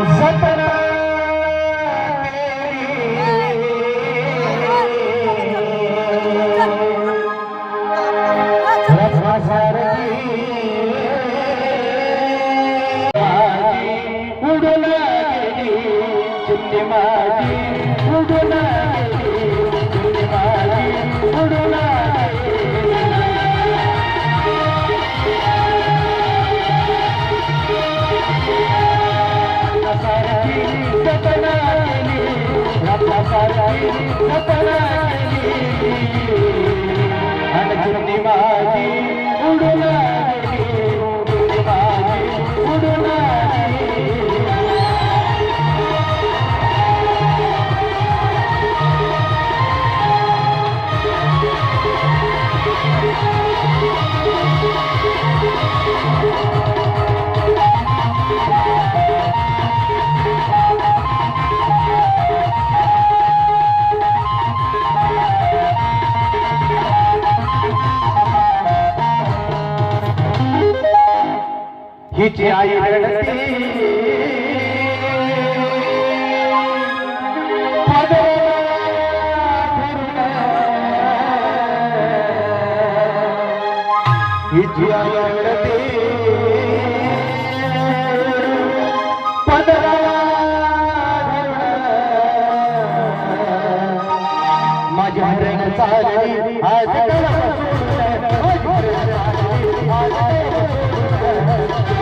Zatará सारखी सपना केली आणि आई रडती हिची आई रडती पदराला धरून. माझ्या हरण चालली आज त्याला सोडून. माझी हरण चालली आज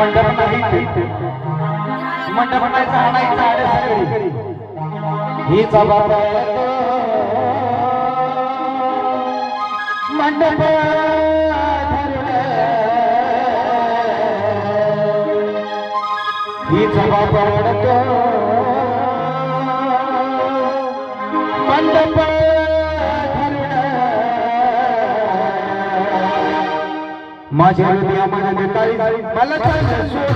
मंडप नाही मंडप नाही चालायचा अडसरी हिचा बाप मंडप धरलं. हिचा मंडप माझ्या. माझ्या काळी मला चाललं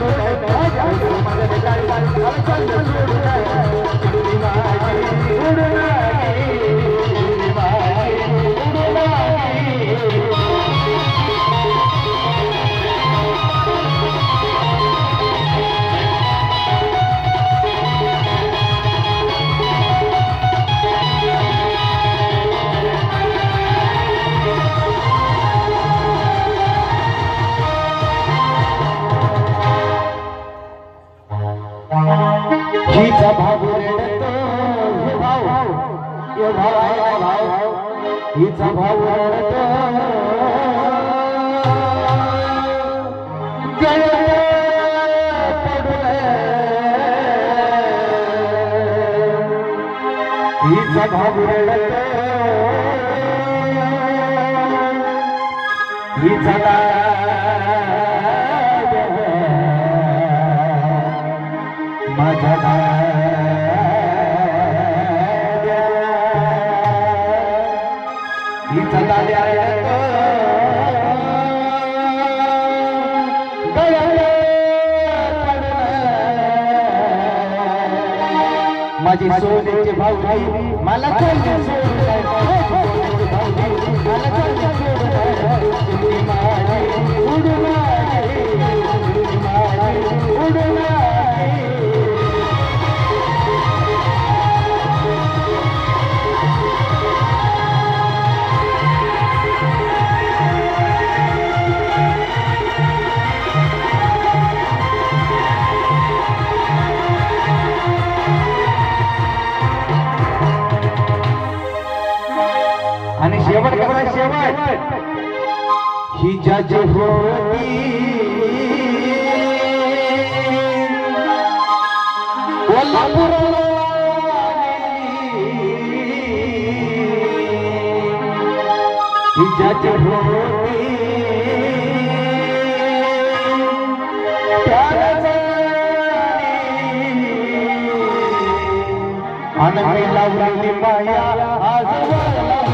हिचा भाऊ रडतो. हे भाऊ हे भाऊ आहे ना भाऊ? हिचा भाऊ रडत. गळ्यात पडून. हिचा भाऊ रडत. हिचा माझी सोन्याची भाऊ मला ही जज होती. कोल्हापूर ही जज होती. आणि लावली माया आज